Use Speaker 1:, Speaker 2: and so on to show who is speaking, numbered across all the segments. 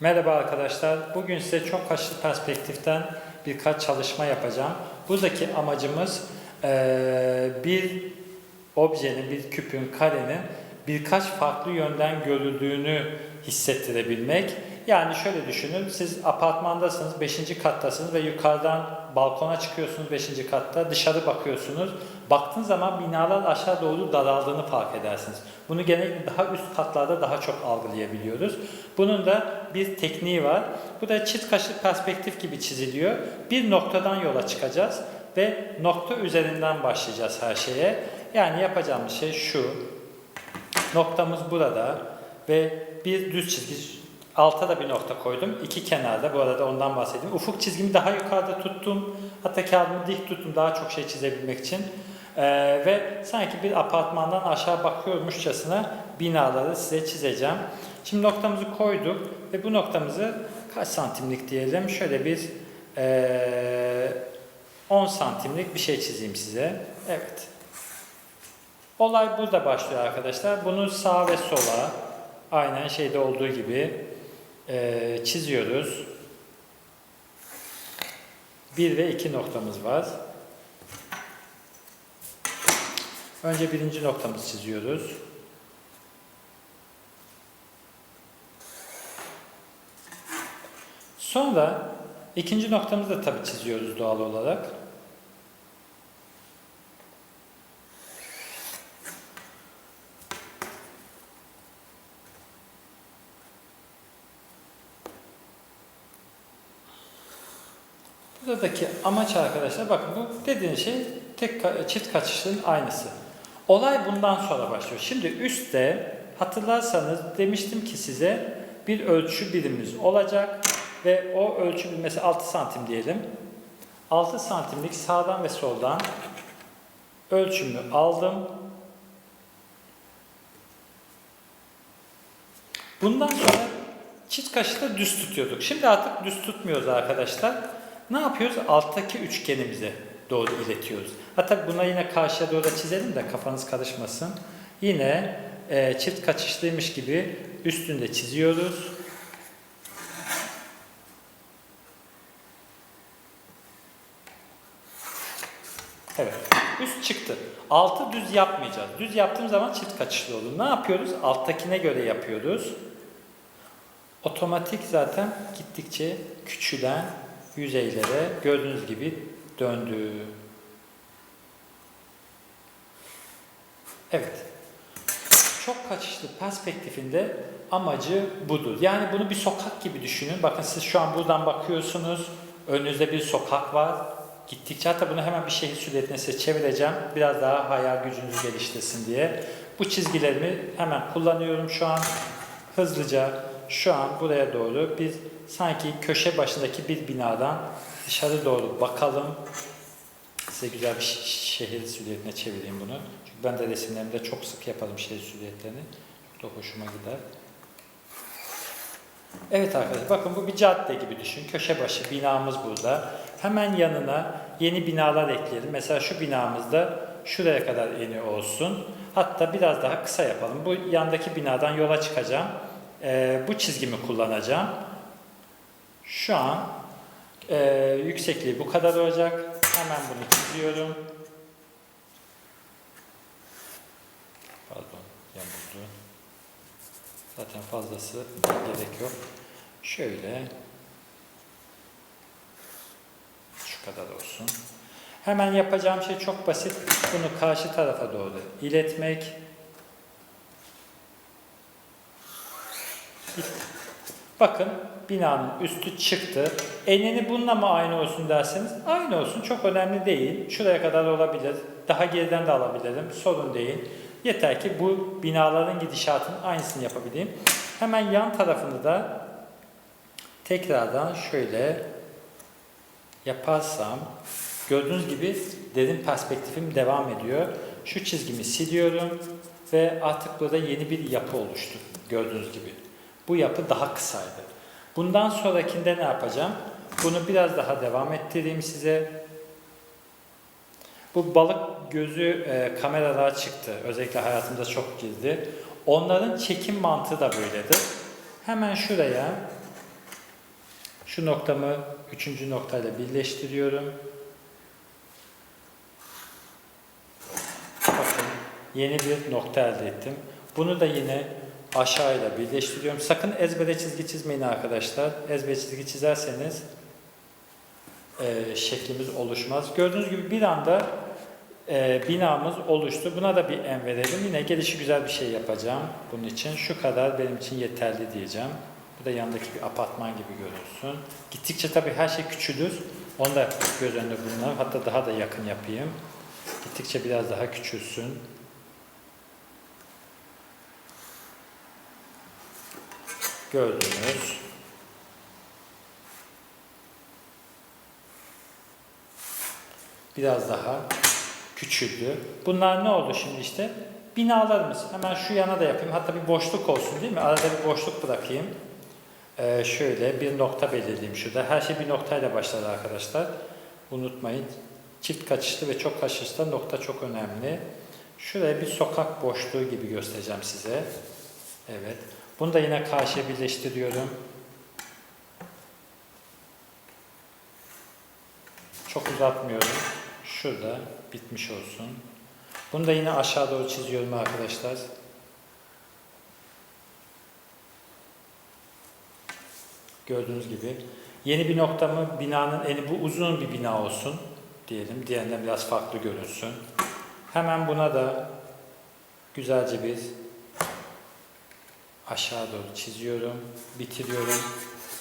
Speaker 1: Merhaba arkadaşlar. Bugün size çok açlı perspektiften birkaç çalışma yapacağım. Buradaki amacımız bir objenin, bir küpün, karenin birkaç farklı yönden görüldüğünü hissettirebilmek. Yani şöyle düşünün, siz apartmandasınız, 5. kattasınız ve yukarıdan balkona çıkıyorsunuz 5. katta, dışarı bakıyorsunuz. Baktığın zaman binalar aşağı doğru daraldığını fark edersiniz. Bunu genellikle daha üst katlarda daha çok algılayabiliyoruz. Bunun da bir tekniği var. Bu da çift kaşlı perspektif gibi çiziliyor. Bir noktadan yola çıkacağız ve nokta üzerinden başlayacağız her şeye. Yani yapacağımız şey şu. Noktamız burada ve bir düz çizgi alta da bir nokta koydum. İki kenarda bu arada ondan bahsedeyim. Ufuk çizgimi daha yukarıda tuttum. Hatta kağıdımı dik tuttum daha çok şey çizebilmek için. Ee, ve sanki bir apartmandan aşağı bakıyormuşçasına binaları size çizeceğim. Şimdi noktamızı koyduk ve bu noktamızı kaç santimlik diyelim? Şöyle bir ee, 10 santimlik bir şey çizeyim size. Evet. Olay burada başlıyor arkadaşlar. Bunu sağa ve sola aynen şeyde olduğu gibi eee, çiziyoruz. Bir ve iki noktamız var. Önce birinci noktamızı çiziyoruz. Sonra ikinci noktamızı da tabii çiziyoruz doğal olarak. Buradaki amaç arkadaşlar bakın bu dediğin şey tek çift kaçışın aynısı. Olay bundan sonra başlıyor. Şimdi üstte hatırlarsanız demiştim ki size bir ölçü birimimiz olacak ve o ölçü birimi mesela 6 santim diyelim. 6 santimlik sağdan ve soldan ölçümü aldım. Bundan sonra çift kaşı da düz tutuyorduk. Şimdi artık düz tutmuyoruz arkadaşlar. Ne yapıyoruz? Alttaki üçgenimize doğru iletiyoruz. Hatta buna yine karşıya doğru da çizelim de kafanız karışmasın. Yine e, çift kaçışlıymış gibi üstünde çiziyoruz. Evet. Üst çıktı. Altı düz yapmayacağız. Düz yaptığım zaman çift kaçışlı olur. Ne yapıyoruz? Alttakine göre yapıyoruz. Otomatik zaten gittikçe küçülen yüzeylere gördüğünüz gibi döndü. Evet. Çok kaçışlı perspektifinde amacı budur. Yani bunu bir sokak gibi düşünün. Bakın siz şu an buradan bakıyorsunuz. Önünüzde bir sokak var. Gittikçe hatta bunu hemen bir şehir silüetine size çevireceğim. Biraz daha hayal gücünüzü geliştirsin diye. Bu çizgilerimi hemen kullanıyorum şu an. Hızlıca şu an buraya doğru bir sanki köşe başındaki bir binadan dışarı doğru bakalım. Size güzel bir şehir silüetine çevireyim bunu. Çünkü ben de resimlerimde çok sık yaparım şehir silüetlerini. Çok hoşuma gider. Evet arkadaşlar bakın bu bir cadde gibi düşün. Köşe başı binamız burada. Hemen yanına yeni binalar ekleyelim. Mesela şu binamızda şuraya kadar eni olsun. Hatta biraz daha kısa yapalım. Bu yandaki binadan yola çıkacağım. Ee, bu çizgimi kullanacağım. Şu an e, yüksekliği bu kadar olacak. Hemen bunu çiziyorum. Pardon, yamuldu. Zaten fazlası gerek yok. Şöyle şu kadar olsun. Hemen yapacağım şey çok basit. Bunu karşı tarafa doğru iletmek. Bakın binanın üstü çıktı. Enini bununla mı aynı olsun derseniz aynı olsun. Çok önemli değil. Şuraya kadar olabilir. Daha geriden de alabilirim. Sorun değil. Yeter ki bu binaların gidişatının aynısını yapabileyim. Hemen yan tarafını da tekrardan şöyle yaparsam gördüğünüz gibi derin perspektifim devam ediyor. Şu çizgimi siliyorum ve artık burada yeni bir yapı oluştu gördüğünüz gibi. Bu yapı daha kısaydı. Bundan sonrakinde ne yapacağım? Bunu biraz daha devam ettireyim size. Bu balık gözü e, kameralar çıktı. Özellikle hayatımda çok girdi. Onların çekim mantığı da böyledir. Hemen şuraya Şu noktamı üçüncü noktayla birleştiriyorum. Bakın yeni bir nokta elde ettim. Bunu da yine aşağıyla birleştiriyorum. Sakın ezbere çizgi çizmeyin arkadaşlar. Ezbere çizgi çizerseniz e, şeklimiz oluşmaz. Gördüğünüz gibi bir anda e, binamız oluştu. Buna da bir en verelim. Yine gelişi güzel bir şey yapacağım bunun için. Şu kadar benim için yeterli diyeceğim. Bu da yanındaki bir apartman gibi görünsün. Gittikçe tabii her şey küçülür. Onu da göz önünde bulunur. Hatta daha da yakın yapayım. Gittikçe biraz daha küçülsün. Gördünüz. Biraz daha küçüldü. Bunlar ne oldu şimdi işte? Binalarımız. Hemen şu yana da yapayım. Hatta bir boşluk olsun değil mi? Arada bir boşluk bırakayım. Ee, şöyle bir nokta belirleyeyim şurada. Her şey bir noktayla başlar arkadaşlar. Unutmayın. Çift kaçışlı ve çok kaçışta nokta çok önemli. Şuraya bir sokak boşluğu gibi göstereceğim size. Evet. Bunu da yine karşıya birleştiriyorum. Çok uzatmıyorum. Şurada bitmiş olsun. Bunu da yine aşağı doğru çiziyorum arkadaşlar. Gördüğünüz gibi. Yeni bir noktamı binanın eni bu uzun bir bina olsun diyelim. Diğerinden biraz farklı görünsün. Hemen buna da güzelce bir aşağı doğru çiziyorum. Bitiriyorum.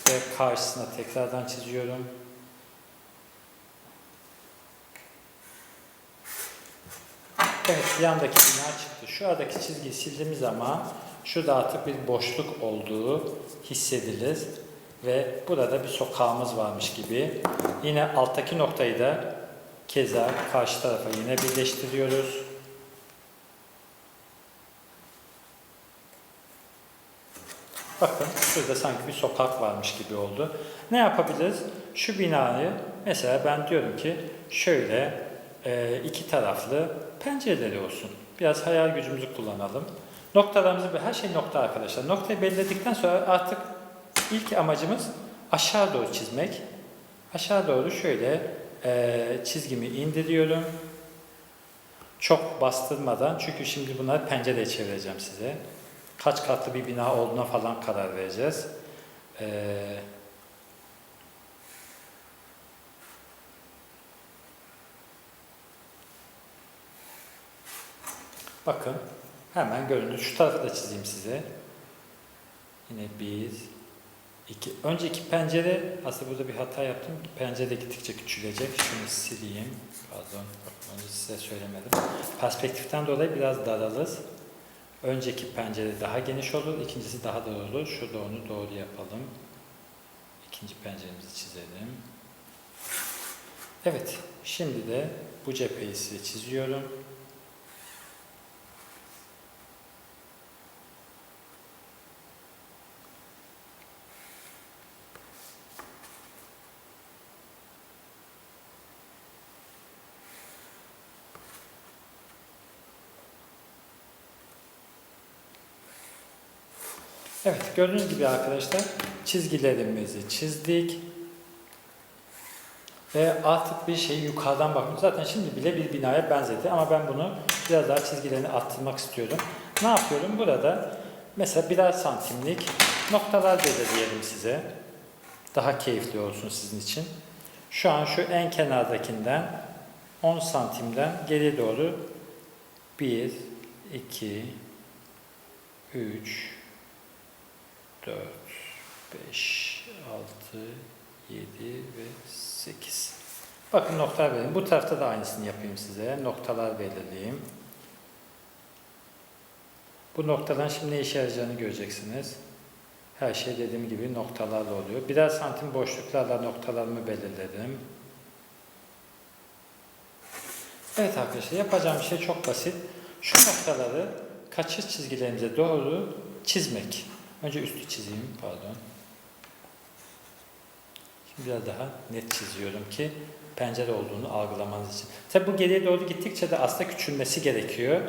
Speaker 1: Ve karşısına tekrardan çiziyorum. Evet, yandaki bina çıktı. Şu aradaki çizgiyi sildiğimiz zaman şurada artık bir boşluk olduğu hissedilir. Ve burada bir sokağımız varmış gibi. Yine alttaki noktayı da keza karşı tarafa yine birleştiriyoruz. Bakın şurada sanki bir sokak varmış gibi oldu. Ne yapabiliriz? Şu binayı mesela ben diyorum ki şöyle e, iki taraflı pencereleri olsun. Biraz hayal gücümüzü kullanalım. Noktalarımızı her şey nokta arkadaşlar. Noktayı belirledikten sonra artık ilk amacımız aşağı doğru çizmek. Aşağı doğru şöyle e, çizgimi indiriyorum. Çok bastırmadan çünkü şimdi bunları pencereye çevireceğim size. Kaç katlı bir bina olduğuna falan karar vereceğiz. Ee, bakın hemen göründü. Şu tarafı da çizeyim size. Yine bir, iki. Önceki pencere, aslında burada bir hata yaptım. Pencere gittikçe küçülecek. Şunu sileyim. Pardon, onu size söylemedim. Perspektiften dolayı biraz daralır. Önceki pencere daha geniş olur, ikincisi daha dar olur. Şurada onu doğru yapalım. İkinci penceremizi çizelim. Evet, şimdi de bu cepheyi size çiziyorum. Evet, gördüğünüz gibi arkadaşlar çizgilerimizi çizdik. Ve artık bir şeyi yukarıdan bakıyoruz. Zaten şimdi bile bir binaya benzedi ama ben bunu biraz daha çizgilerini arttırmak istiyorum. Ne yapıyorum? Burada mesela birer santimlik noktalar belirleyelim size. Daha keyifli olsun sizin için. Şu an şu en kenardakinden 10 santimden geriye doğru 1, 2, 3, 4, 5, 6, 7 ve 8. Bakın noktalar belirleyeyim. Bu tarafta da aynısını yapayım size. Noktalar belirleyeyim. Bu noktadan şimdi ne işe yarayacağını göreceksiniz. Her şey dediğim gibi noktalarla oluyor. Birer santim boşluklarla noktalarımı belirledim. Evet arkadaşlar yapacağım şey çok basit. Şu noktaları kaçış çizgilerimize doğru çizmek. Önce üstü çizeyim, pardon. Şimdi biraz daha net çiziyorum ki pencere olduğunu algılamanız için. Tabi bu geriye doğru gittikçe de aslında küçülmesi gerekiyor.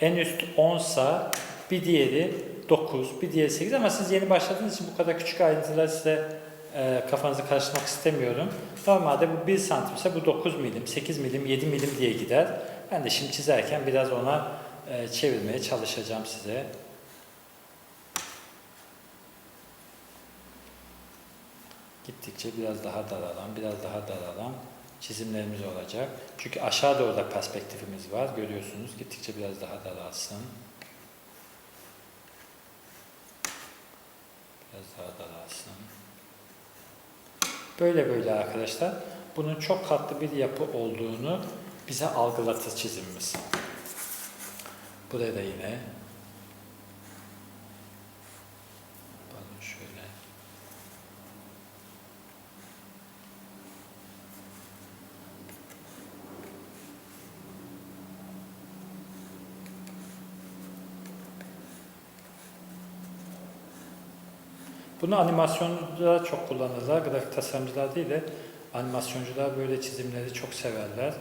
Speaker 1: En üst 10 sa bir diğeri 9, bir diğeri 8 ama siz yeni başladığınız için bu kadar küçük ayrıntıları size e, kafanızı karıştırmak istemiyorum. Normalde bu 1 santimse bu 9 milim, 8 milim, 7 milim diye gider. Ben de şimdi çizerken biraz ona e, çevirmeye çalışacağım size. Gittikçe biraz daha daralan, biraz daha daralan çizimlerimiz olacak. Çünkü aşağı doğru da perspektifimiz var. Görüyorsunuz. Gittikçe biraz daha daralsın. Biraz daha daralsın. Böyle böyle arkadaşlar. Bunun çok katlı bir yapı olduğunu bize algılatır çizimimiz. Buraya da yine Pardon şöyle. Bunu animasyoncular çok kullanırlar. Grafik tasarımcılar değil de animasyoncular böyle çizimleri çok severler.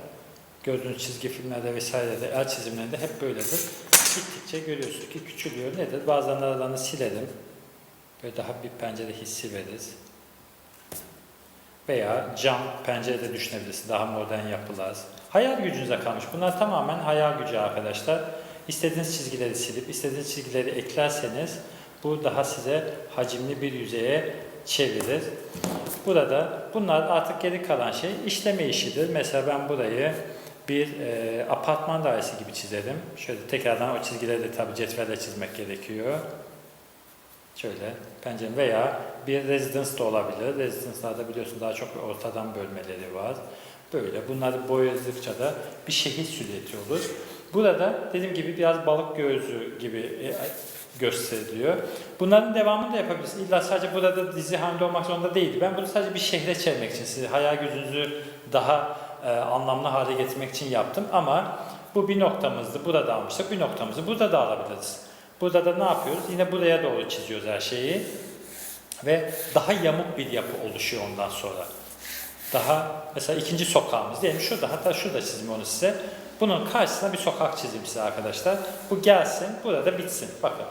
Speaker 1: Gördüğünüz çizgi filmlerde vesairede, el çizimlerinde hep böyledir. Gittikçe görüyorsunuz ki küçülüyor. Nedir? Bazen aralarını silerim. Böyle daha bir pencere hissi veririz. Veya cam pencerede düşünebilirsiniz. Daha modern yapılar. Hayal gücünüze kalmış. Bunlar tamamen hayal gücü arkadaşlar. İstediğiniz çizgileri silip, istediğiniz çizgileri eklerseniz bu daha size hacimli bir yüzeye çevirir. Burada bunlar artık geri kalan şey işleme işidir. Mesela ben burayı bir e, apartman dairesi gibi çizerim. Şöyle tekrardan o çizgileri de tabii cetvelle çizmek gerekiyor. Şöyle pencere veya bir residence de olabilir. Residence'larda biliyorsun daha çok ortadan bölmeleri var. Böyle bunları boyadıkça da bir şehir silüeti olur. Burada dediğim gibi biraz balık gözü gibi e, gösteriliyor. Bunların devamını da yapabilirsiniz. İlla sadece burada dizi halinde olmak zorunda değil. Ben bunu sadece bir şehre çevirmek için, sizi hayal gücünüzü daha e, anlamlı hale getirmek için yaptım. Ama bu bir noktamızdı. Burada almıştık. Bir noktamızı burada da alabiliriz. Burada da ne yapıyoruz? Yine buraya doğru çiziyoruz her şeyi. Ve daha yamuk bir yapı oluşuyor ondan sonra. Daha mesela ikinci sokağımız diyelim şurada hatta şurada çizeyim onu size. Bunun karşısına bir sokak çizeyim size arkadaşlar. Bu gelsin, burada bitsin. Bakın.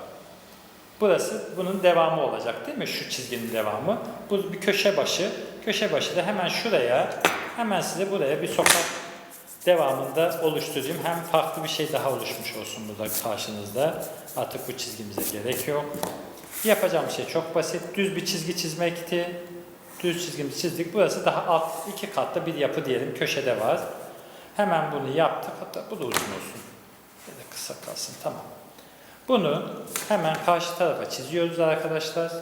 Speaker 1: Burası bunun devamı olacak değil mi? Şu çizginin devamı. Bu bir köşe başı. Köşe başı da hemen şuraya, hemen size buraya bir sokak devamında oluşturayım. Hem farklı bir şey daha oluşmuş olsun burada karşınızda. Artık bu çizgimize gerek yok. Yapacağım şey çok basit. Düz bir çizgi çizmekti. Düz çizgimizi çizdik. Burası daha alt iki katlı bir yapı diyelim. Köşede var. Hemen bunu yaptık. Hatta bu da uzun olsun. Ya da kısa kalsın. Tamam. Bunu hemen karşı tarafa çiziyoruz arkadaşlar.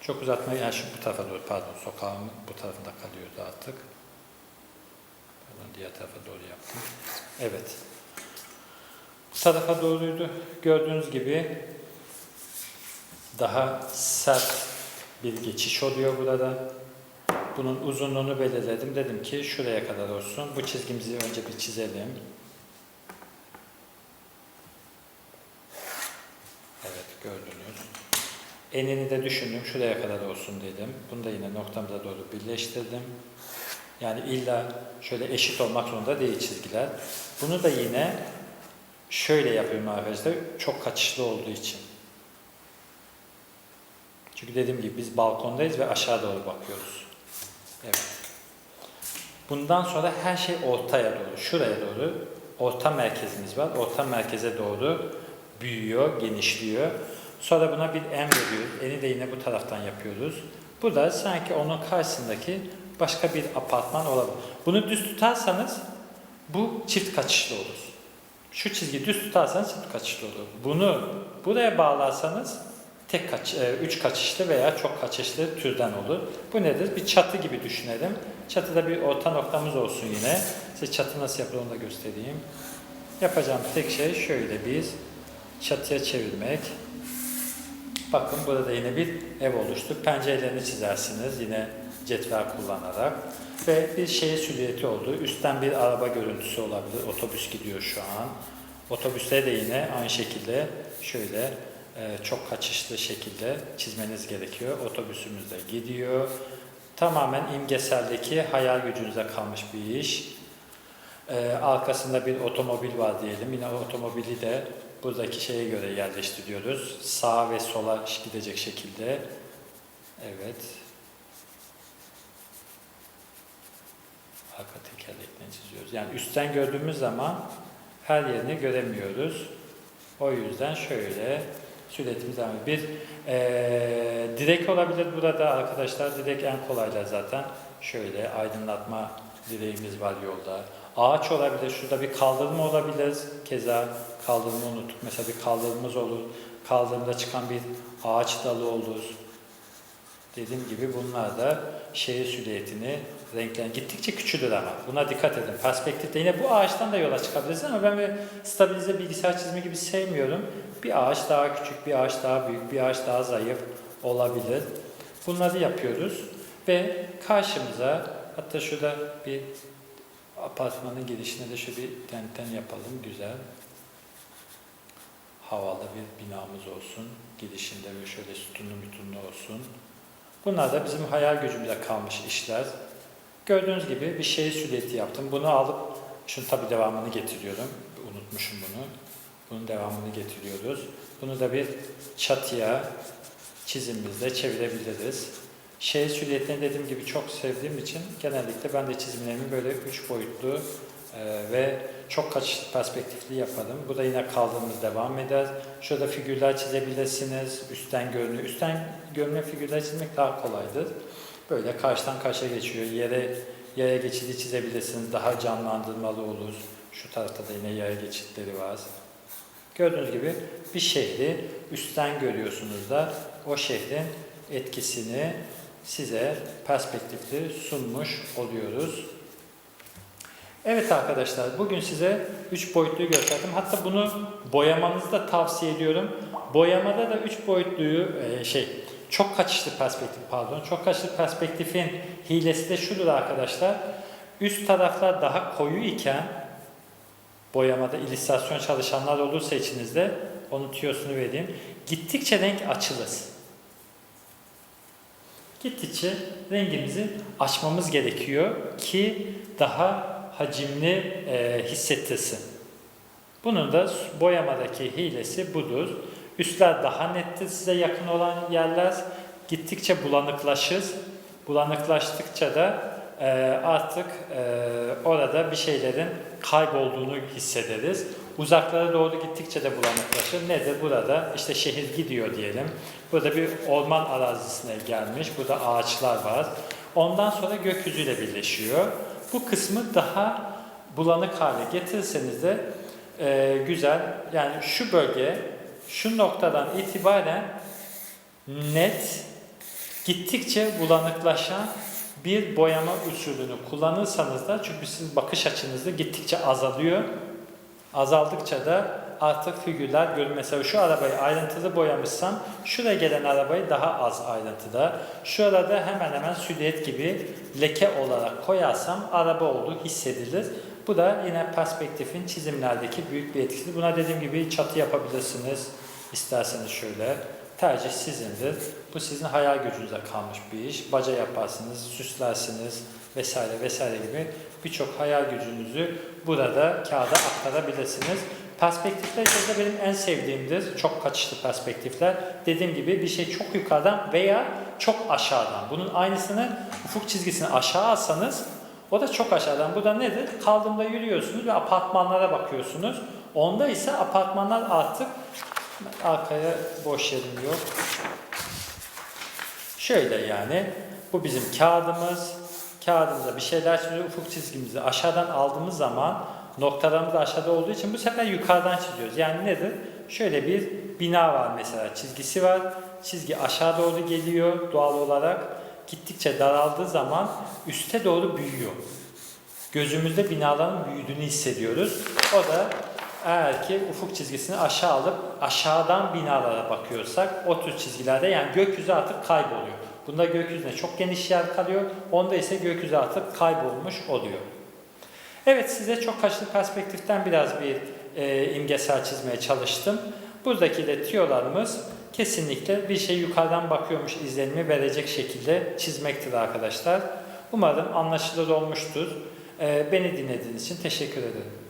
Speaker 1: Çok uzatmayı, yani şu bu tarafa doğru, pardon sokağın bu tarafında kalıyordu artık. Pardon diğer tarafa doğru yaptım. Evet. Bu tarafa doğruydu. Gördüğünüz gibi daha sert bir geçiş oluyor burada. Bunun uzunluğunu belirledim. Dedim ki şuraya kadar olsun. Bu çizgimizi önce bir çizelim. Evet gördünüz. Enini de düşündüm. Şuraya kadar olsun dedim. Bunu da yine noktamıza doğru birleştirdim. Yani illa şöyle eşit olmak zorunda değil çizgiler. Bunu da yine şöyle yapıyorum arkadaşlar. Çok kaçışlı olduğu için. Çünkü dediğim gibi biz balkondayız ve aşağı doğru bakıyoruz. Evet. Bundan sonra her şey ortaya doğru, şuraya doğru orta merkezimiz var. Orta merkeze doğru büyüyor, genişliyor. Sonra buna bir en veriyoruz. Eni de yine bu taraftan yapıyoruz. Bu da sanki onun karşısındaki başka bir apartman olabilir. Bunu düz tutarsanız bu çift kaçışlı olur. Şu çizgi düz tutarsanız çift kaçışlı olur. Bunu buraya bağlarsanız tek kaç, e, üç kaçışlı veya çok kaçışlı türden olur. Bu nedir? Bir çatı gibi düşünelim. Çatıda bir orta noktamız olsun yine. Size çatı nasıl yapılır onu da göstereyim. Yapacağım tek şey şöyle biz çatıya çevirmek. Bakın burada yine bir ev oluştu. Pencerelerini çizersiniz yine cetvel kullanarak. Ve bir şehir silüeti oldu. Üstten bir araba görüntüsü olabilir. Otobüs gidiyor şu an. Otobüste de yine aynı şekilde şöyle e, çok kaçışlı şekilde çizmeniz gerekiyor. Otobüsümüz de gidiyor. Tamamen imgeseldeki hayal gücünüze kalmış bir iş. E, arkasında bir otomobil var diyelim. Yine otomobili de buradaki şeye göre yerleştiriyoruz. Sağa ve sola gidecek şekilde. Evet. Arka tekerleklerini çiziyoruz. Yani üstten gördüğümüz zaman her yerini göremiyoruz. O yüzden şöyle süretimiz devam. Bir eee, direk olabilir burada arkadaşlar. Direk en kolaylar zaten. Şöyle aydınlatma direğimiz var yolda. Ağaç olabilir. Şurada bir kaldırma olabilir. Keza kaldırma unuttuk. Mesela bir kaldırımız olur. Kaldırımda çıkan bir ağaç dalı olur. Dediğim gibi bunlar da şehir silüetini renklen gittikçe küçülür ama. Buna dikkat edin. Perspektifte yine bu ağaçtan da yola çıkabilirsiniz ama ben böyle stabilize bilgisayar çizimi gibi sevmiyorum. Bir ağaç daha küçük, bir ağaç daha büyük, bir ağaç daha zayıf olabilir. Bunları yapıyoruz ve karşımıza hatta şurada bir apartmanın girişine de şöyle bir tenten yapalım güzel. Havalı bir binamız olsun. Girişinde böyle şöyle sütunlu mütunlu olsun. Bunlar da bizim hayal gücümüze kalmış işler. Gördüğünüz gibi bir şehir silüeti yaptım. Bunu alıp, şunun tabi devamını getiriyorum. Unutmuşum bunu. Bunun devamını getiriyoruz. Bunu da bir çatıya çizimimizle çevirebiliriz. Şehir silüetlerini dediğim gibi çok sevdiğim için genellikle ben de çizimlerimi böyle üç boyutlu e, ve çok kaçışlı perspektifli yaparım. Bu da yine kaldığımız devam eder. Şurada figürler çizebilirsiniz. Üstten görünüyor. Üstten görünen figürler çizmek daha kolaydır. Böyle karşıdan karşıya geçiyor. Yere yaya geçidi çizebilirsiniz. Daha canlandırmalı olur. Şu tarafta da yine yaya geçitleri var. Gördüğünüz gibi bir şehri üstten görüyorsunuz da o şehrin etkisini size perspektifli sunmuş oluyoruz. Evet arkadaşlar bugün size 3 boyutluyu gösterdim. Hatta bunu boyamanızı da tavsiye ediyorum. Boyamada da 3 boyutluyu e, şey çok kaçışlı perspektif pardon. Çok kaçışlı perspektifin hilesi de şudur arkadaşlar. Üst taraflar daha koyu iken boyamada illüstrasyon çalışanlar olursa içinizde onun tüyosunu vereyim. Gittikçe renk açılır. Gittikçe rengimizi açmamız gerekiyor ki daha hacimli e, hissettirsin. Bunun da boyamadaki hilesi budur. Üstler daha nettir size yakın olan yerler. Gittikçe bulanıklaşır. Bulanıklaştıkça da e, artık e, orada bir şeylerin kaybolduğunu hissederiz. Uzaklara doğru gittikçe de bulanıklaşır. Nedir? Burada işte şehir gidiyor diyelim. Burada bir orman arazisine gelmiş. Burada ağaçlar var. Ondan sonra gökyüzüyle birleşiyor. Bu kısmı daha bulanık hale getirirseniz de e, güzel. Yani şu bölge, şu noktadan itibaren net, gittikçe bulanıklaşan bir boyama usulünü kullanırsanız da çünkü sizin bakış açınızda gittikçe azalıyor. Azaldıkça da artık figürler görün. Mesela şu arabayı ayrıntılı boyamışsam şuraya gelen arabayı daha az ayrıntıda. Şurada hemen hemen silüet gibi leke olarak koyarsam araba olduğu hissedilir. Bu da yine perspektifin çizimlerdeki büyük bir etkisi. Buna dediğim gibi çatı yapabilirsiniz. İsterseniz şöyle. Tercih sizindir. Bu sizin hayal gücünüze kalmış bir iş. Baca yaparsınız, süslersiniz vesaire vesaire gibi birçok hayal gücünüzü burada kağıda aktarabilirsiniz. Perspektifler içerisinde benim en sevdiğimdir. Çok kaçışlı perspektifler. Dediğim gibi bir şey çok yukarıdan veya çok aşağıdan. Bunun aynısını ufuk çizgisini aşağı alsanız o da çok aşağıdan. Bu da nedir? Kaldığımda yürüyorsunuz ve apartmanlara bakıyorsunuz. Onda ise apartmanlar artık arkaya boş yerim yok. Şöyle yani bu bizim kağıdımız. Kağıdımıza bir şeyler çiziyor. Ufuk çizgimizi aşağıdan aldığımız zaman noktalarımız aşağıda olduğu için bu sefer yukarıdan çiziyoruz. Yani nedir? Şöyle bir bina var mesela çizgisi var. Çizgi aşağı doğru geliyor doğal olarak. Gittikçe daraldığı zaman üste doğru büyüyor. Gözümüzde binaların büyüdüğünü hissediyoruz. O da eğer ki ufuk çizgisini aşağı alıp aşağıdan binalara bakıyorsak o tür çizgilerde yani gökyüzü artık kayboluyor. Bunda gökyüzüne çok geniş yer kalıyor. Onda ise gökyüzü artık kaybolmuş oluyor. Evet size çok kaçlı perspektiften biraz bir e, imgesel çizmeye çalıştım. Buradaki de tiyolarımız kesinlikle bir şey yukarıdan bakıyormuş izlenimi verecek şekilde çizmektir arkadaşlar. Umarım anlaşılır olmuştur. E, beni dinlediğiniz için teşekkür ederim.